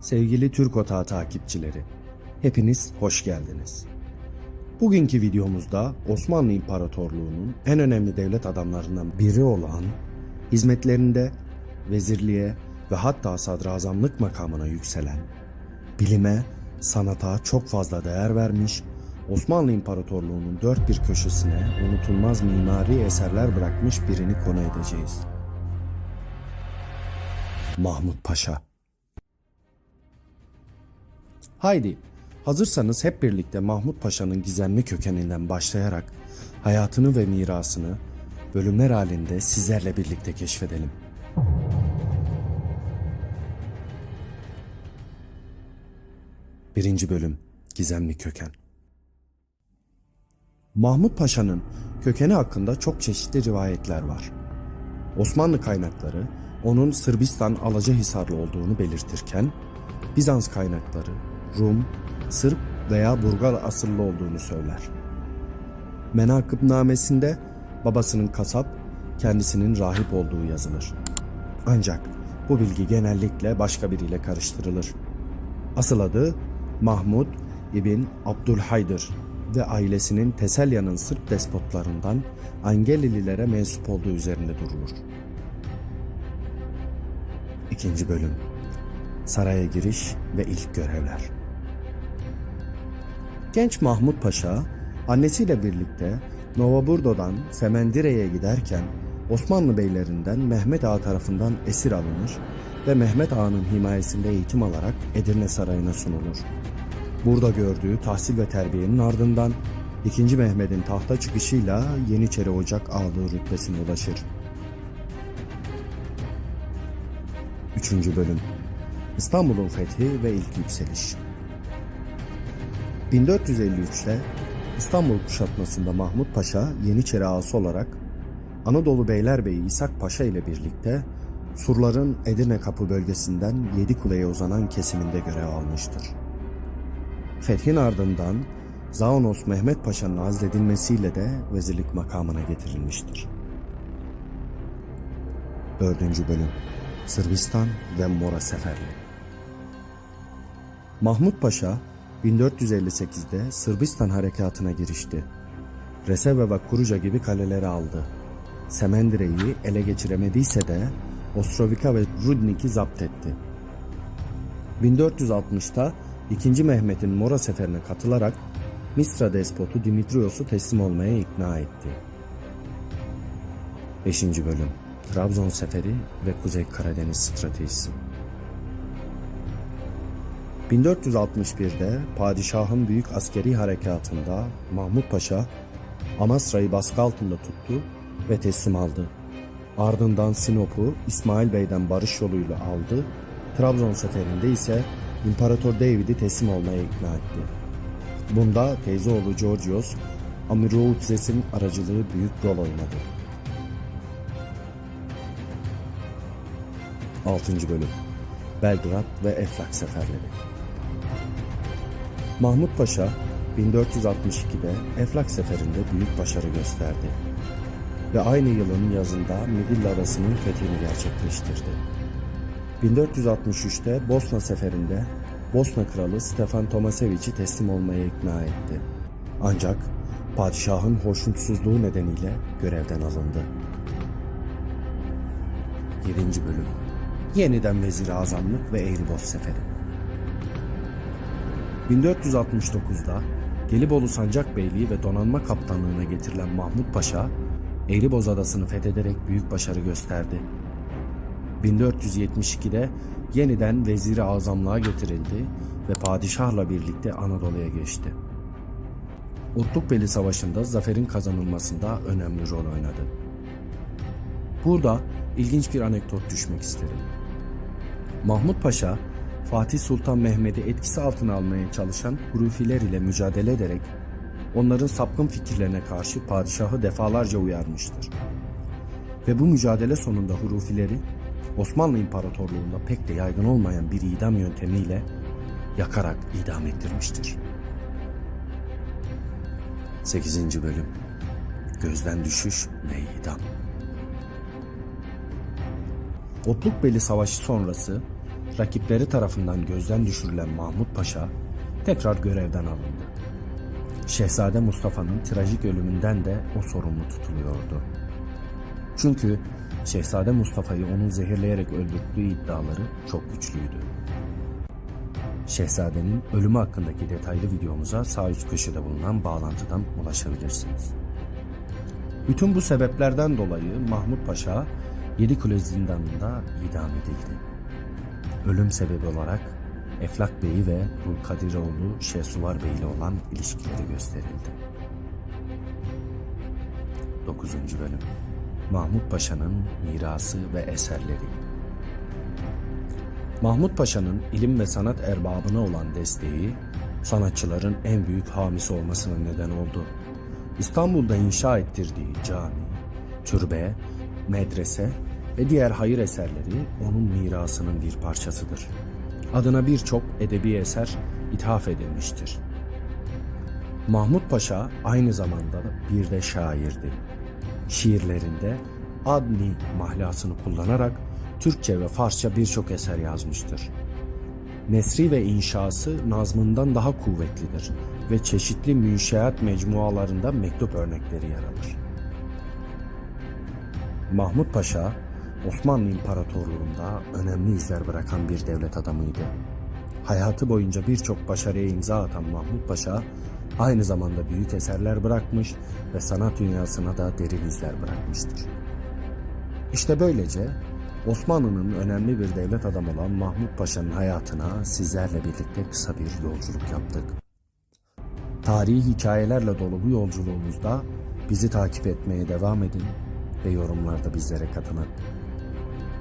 Sevgili Türk Otağı takipçileri, hepiniz hoş geldiniz. Bugünkü videomuzda Osmanlı İmparatorluğu'nun en önemli devlet adamlarından biri olan, hizmetlerinde vezirliğe ve hatta sadrazamlık makamına yükselen, bilime, sanata çok fazla değer vermiş, Osmanlı İmparatorluğu'nun dört bir köşesine unutulmaz mimari eserler bırakmış birini konu edeceğiz. Mahmut Paşa Haydi, hazırsanız hep birlikte Mahmut Paşa'nın gizemli kökeninden başlayarak hayatını ve mirasını bölümler halinde sizlerle birlikte keşfedelim. Birinci bölüm Gizemli Köken Mahmut Paşa'nın kökeni hakkında çok çeşitli rivayetler var. Osmanlı kaynakları onun Sırbistan Alacahisarlı olduğunu belirtirken Bizans kaynakları Rum, Sırp veya Burgal asıllı olduğunu söyler. Menakıbnamesinde babasının kasap, kendisinin rahip olduğu yazılır. Ancak bu bilgi genellikle başka biriyle karıştırılır. Asıl adı Mahmud İbn Abdülhaydır ve ailesinin Teselya'nın Sırp despotlarından Angelililere mensup olduğu üzerinde durulur. İkinci bölüm Saraya giriş ve ilk görevler Genç Mahmut Paşa annesiyle birlikte Novaburdo'dan Semendire'ye giderken Osmanlı beylerinden Mehmet Ağa tarafından esir alınır ve Mehmet Ağa'nın himayesinde eğitim alarak Edirne Sarayı'na sunulur. Burada gördüğü tahsil ve terbiyenin ardından 2. Mehmet'in tahta çıkışıyla Yeniçeri Ocak Ağalığı rütbesine ulaşır. 3. Bölüm İstanbul'un fethi ve ilk yükseliş 1453'te İstanbul kuşatmasında Mahmut Paşa Yeniçeri ağası olarak Anadolu Beylerbeyi İshak Paşa ile birlikte surların Edirne Kapı bölgesinden Yedikule'ye uzanan kesiminde görev almıştır. Fethin ardından Zaonos Mehmet Paşa'nın azledilmesiyle de vezirlik makamına getirilmiştir. 4. Bölüm Sırbistan ve Mora Seferliği Mahmut Paşa 1458'de Sırbistan harekatına girişti. Reseve ve Kuruca gibi kaleleri aldı. Semendire'yi ele geçiremediyse de Ostrovika ve Rudnik'i zapt etti. 1460'ta 2. Mehmet'in Mora seferine katılarak Mistra despotu Dimitrios'u teslim olmaya ikna etti. 5. Bölüm Trabzon Seferi ve Kuzey Karadeniz Stratejisi 1461'de padişahın büyük askeri harekatında Mahmut Paşa Amasra'yı baskı altında tuttu ve teslim aldı. Ardından Sinop'u İsmail Bey'den barış yoluyla aldı. Trabzon seferinde ise İmparator David'i teslim olmaya ikna etti. Bunda teyze oğlu Georgios Amiroutzes'in aracılığı büyük rol oynadı. 6. Bölüm Belgrad ve Eflak Seferleri Mahmut Paşa 1462'de Eflak Seferi'nde büyük başarı gösterdi ve aynı yılın yazında Midilli Adası'nın fethini gerçekleştirdi. 1463'te Bosna Seferi'nde Bosna Kralı Stefan Tomasevic'i teslim olmaya ikna etti. Ancak padişahın hoşnutsuzluğu nedeniyle görevden alındı. 7. Bölüm Yeniden Vezir Azamlık ve Eğriboz Seferi 1469'da Gelibolu Sancakbeyliği ve donanma kaptanlığına getirilen Mahmut Paşa, Eğriboz Adası'nı fethederek büyük başarı gösterdi. 1472'de yeniden veziri azamlığa getirildi ve padişahla birlikte Anadolu'ya geçti. Utlukbeli Savaşı'nda zaferin kazanılmasında önemli rol oynadı. Burada ilginç bir anekdot düşmek isterim. Mahmut Paşa, Fatih Sultan Mehmet'i etkisi altına almaya çalışan Hurufiler ile mücadele ederek onların sapkın fikirlerine karşı padişahı defalarca uyarmıştır. Ve bu mücadele sonunda Hurufileri Osmanlı İmparatorluğu'nda pek de yaygın olmayan bir idam yöntemiyle yakarak idam ettirmiştir. 8. Bölüm Gözden Düşüş ve İdam Otlukbeli Savaşı sonrası rakipleri tarafından gözden düşürülen Mahmut Paşa tekrar görevden alındı. Şehzade Mustafa'nın trajik ölümünden de o sorumlu tutuluyordu. Çünkü Şehzade Mustafa'yı onun zehirleyerek öldürdüğü iddiaları çok güçlüydü. Şehzadenin ölümü hakkındaki detaylı videomuza sağ üst köşede bulunan bağlantıdan ulaşabilirsiniz. Bütün bu sebeplerden dolayı Mahmut Paşa Yedikule zindanında idam edildi. Ölüm sebebi olarak Eflak Bey'i ve Hulkadiroğlu Şehsuvar Bey ile olan ilişkileri gösterildi. 9. Bölüm Mahmut Paşa'nın mirası ve eserleri Mahmut Paşa'nın ilim ve sanat erbabına olan desteği, sanatçıların en büyük hamisi olmasına neden oldu. İstanbul'da inşa ettirdiği cami, türbe, medrese ve diğer hayır eserleri onun mirasının bir parçasıdır. Adına birçok edebi eser ithaf edilmiştir. Mahmut Paşa aynı zamanda bir de şairdi. Şiirlerinde adni mahlasını kullanarak Türkçe ve Farsça birçok eser yazmıştır. Nesri ve inşası nazmından daha kuvvetlidir ve çeşitli münşeat mecmualarında mektup örnekleri yer alır. Mahmut Paşa, Osmanlı İmparatorluğu'nda önemli izler bırakan bir devlet adamıydı. Hayatı boyunca birçok başarıya imza atan Mahmut Paşa, aynı zamanda büyük eserler bırakmış ve sanat dünyasına da derin izler bırakmıştır. İşte böylece Osmanlı'nın önemli bir devlet adamı olan Mahmut Paşa'nın hayatına sizlerle birlikte kısa bir yolculuk yaptık. Tarihi hikayelerle dolu bu yolculuğumuzda bizi takip etmeye devam edin ve yorumlarda bizlere katılın.